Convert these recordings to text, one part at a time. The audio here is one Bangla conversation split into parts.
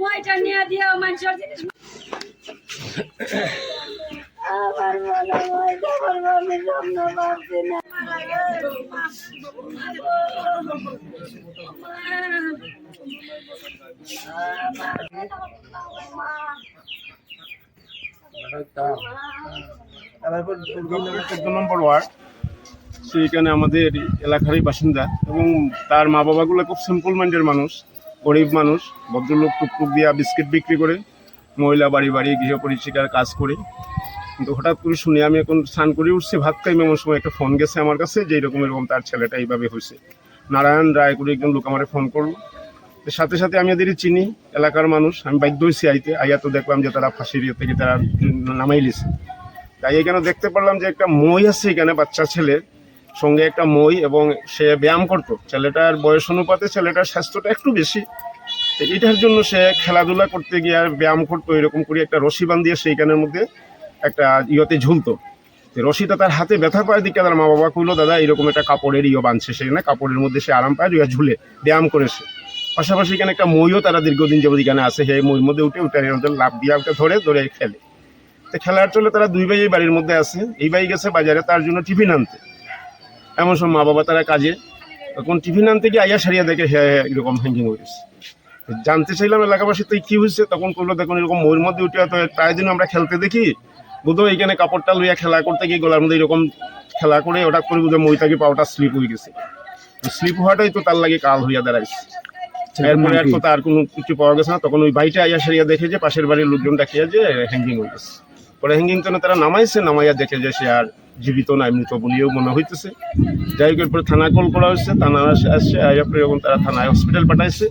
মইটা নিয়ে দিও মানুষের জিনিস আমার চোদ্দ নম্বর ওয়ার্ড। সেইখানে আমাদের এলাকারই বাসিন্দা এবং তার মা বাবাগুলো খুব সিম্পল মাইন্ডের মানুষ, গরিব মানুষ, ভদ্রলোক টুকটুক দিয়া বিস্কিট বিক্রি করে, মহিলা বাড়ি বাড়ি গৃহ পরিচিকার কাজ করে। কিন্তু হঠাৎ করে শুনি আমি এখন স্নান করে উঠছি, ভাত খাই এমন সময় একটা ফোন গেছে আমার কাছে যে এরকম এরকম তার ছেলেটা এইভাবে হয়েছে। নারায়ণ রায় করে একজন লোক আমার ফোন করল। সাথে সাথে আমি এদের চিনি, এলাকার মানুষ, আমি বাধ্য হয়েছি আইতে। আইয়া তো দেখলাম যে তারা ফাঁসির ইয়ে থেকে তারা নামাই লিছে। তাই এখানে দেখতে পারলাম যে একটা মই আছে এখানে বাচ্চা ছেলে, সঙ্গে একটা মই এবং সে ব্যায়াম করতো। ছেলেটার বয়স অনুপাতে ছেলেটার স্বাস্থ্যটা একটু বেশি। এটার জন্য সে খেলাধুলা করতে গিয়ে আর ব্যায়াম করতো, এরকম করে একটা রশি বান্ধিয়ে সেইখানের মধ্যে একটা ইয়েতে ঝুলতো। রশিটা তার হাতে ব্যথা পায় দিকে, তার মা বাবা কইলো, দাদা, এরকম একটা কাপড়ের ইয়ে বাঁধছে সেখানে কাপড়ের মধ্যে সে আরাম পায় ঝুলে ব্যায়াম করেছে পাশাপাশি এখানে একটা মইও তারা দীর্ঘদিন যাবত এখানে আছে, সেই মইয়ের মধ্যে উঠে উঠে লাভ দিয়ে ধরে ধরে খেলে। তো খেলার চলে তারা দুই ভাই এই বাড়ির মধ্যে আছে। এই ভাই গেছে বাজারে তার জন্য টিফিন আনতে। এমন সব মা বাবা তারা কাজে তখন টিফিন আনতে গিয়ে আইয়া সারিয়া দেখে হ্যাঁ হ্যাঁ, এরকম হ্যাঙ্গিং হয়েছে। জানতে চাইলাম এলাকাবাসী তো কি হয়েছে? তখন করল দেখুন এরকম মইয়ের মধ্যে উঠে তো প্রায় দিন আমরা খেলতে দেখি। বুধো এইখানে কাপড়টা লইয়া খেলা করতে গিয়ে গলার মধ্যে এরকম খেলা করে হঠাৎ করে বুধো মইটাকে পাওয়াটা স্লিপ হয়ে গেছে। স্লিপ হওয়াটাই তো তার লাগে কাল হইয়া দাঁড়াইছে। এরপরে আর তো তার কোনো কিছু পাওয়া গেছে না। তখন ওই বাড়িটা আইয়া সারিয়া দেখে যে পাশের বাড়ির লোকজন দেখিয়া যে হ্যাঙ্গিং হয়ে গেছে পরে হ্যাঙ্গিং তো তারা নামাইছে? নামাইয়া দেখে যে সে আর জীবিত নাই মৃত বলিও মনে হইতেছে। যাই হোক এরপরে থানা কল করা হয়েছে। থানা আসে আসছে এরপরে এখন তারা থানায় হসপিটাল পাঠাইছে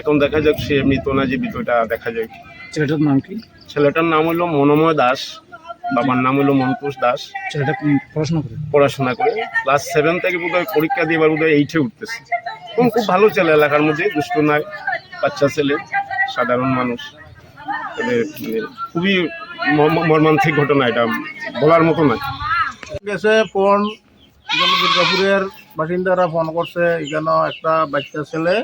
এখন দেখা যাক সে মৃত না জীবিত এটা দেখা যায় ছেলেটার নাম কি? ছেলেটার নাম হলো মনোময় দাস বাবার নাম হলো মনকুশ দাস। ছেলেটা পড়াশোনা করে? পড়াশোনা করে। ক্লাস সেভেন থেকে বোধহয় পরীক্ষা দিয়ে এবার বোধহয় এইটে উঠতেছে। এবং খুব ভালো ছেলে এলাকার মধ্যে দুষ্ট নয় বাচ্চা ছেলে সাধারণ মানুষ। মানে খুবই মর্মান্তিক ঘটনা এটা। বলার মতো নয়। গেছে ফোন দুর্গাপুরের বাসিন্দারা ফোন করছে এখানে একটা বাচ্চা ছেলে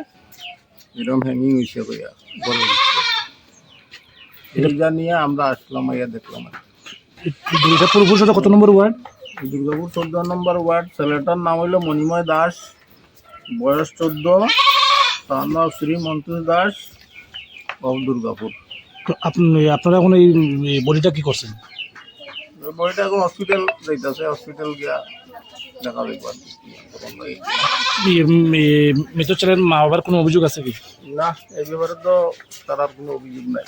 এরকম হ্যাঙ্গিং হয়েছে কইয়া গড়ে এইটা নিয়ে আমরা আসলাম ইয়া দেখলাম। দুর্গাপুর পৌরসভা কত নম্বর ওয়ার্ড? দুর্গাপুর চোদ্দ নম্বর ওয়ার্ড ছেলেটার নাম হইল মণিময় দাস বয়স চোদ্দ তার নাম শ্রী মন্তুষ দাস অফ দুর্গাপুর। আপনারা এখন এই বডিটা কি করছেন? বডিটা এখন হসপিটাল যাইতেছে হসপিটাল গিয়া দেখা মৃত ছেলের মা বাবার কোনো অভিযোগ আছে কি? না এই ব্যাপারে তো তার কোনো অভিযোগ নাই।